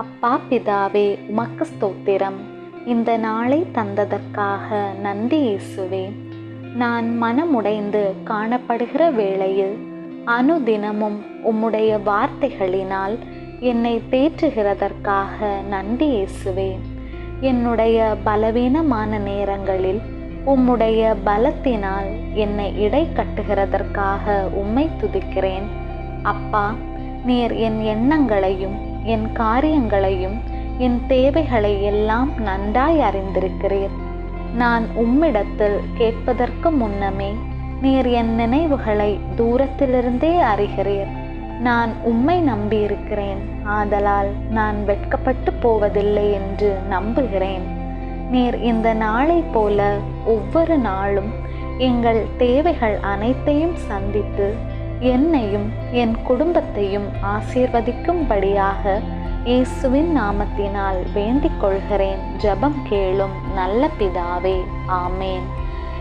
அப்பா பிதாவே உமக்கு ஸ்தோத்திரம். இந்த நாளை தந்ததற்காக நன்றி இயேசுவே. நான் மனமுடைந்து காணப்படுகிற வேளையில் அனுதினமும் உம்முடைய வார்த்தைகளினால் என்னை தேற்றுகிறதற்காக நன்றி இயேசுவே. என்னுடைய பலவீனமான நேரங்களில் உம்முடைய பலத்தினால் என்னை இடை கட்டுகிறதற்காக உம்மை துதிக்கிறேன். அப்பா நீர் என் எண்ணங்களையும் என் காரியங்களையும் என் தேவைகளை எல்லாம் நன்றாய் அறிந்திருக்கிறீர். நான் உம்மிடத்தில் கேட்பதற்கு முன்னமே நீர் என் நினைவுகளை தூரத்திலிருந்தே அறிகிறீர். நான் உம்மை நம்பியிருக்கிறேன். ஆதலால் நான் வெட்கப்பட்டு போவதில்லை என்று நம்புகிறேன். நீர் இந்த நாளை போல ஒவ்வொரு நாளும் எங்கள் தேவைகள் அனைத்தையும் சந்தித்து என்னையும் என் குடும்பத்தையும் ஆசீர்வதிக்கும்படியாக இயேசுவின் நாமத்தினால் வேண்டிக் கொள்கிறேன். ஜெபம் கேளும் நல்ல பிதாவே ஆமேன்.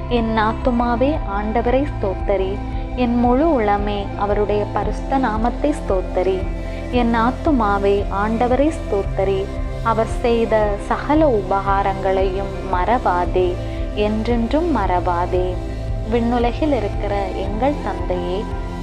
என் ஆத்துமாவே ஆண்டவரை ஸ்தோத்தரி. என் முழு உளமே அவருடைய பரிசுத்த நாமத்தை ஸ்தோத்தரி. என் ஆத்துமாவே ஆண்டவரை ஸ்தோத்தரி. அவர் செய்த சகல உபகாரங்களையும் மறவாதே என்றென்றும் மறவாதே. விண்ணுலகில் இருக்கிற எங்கள் தந்தையே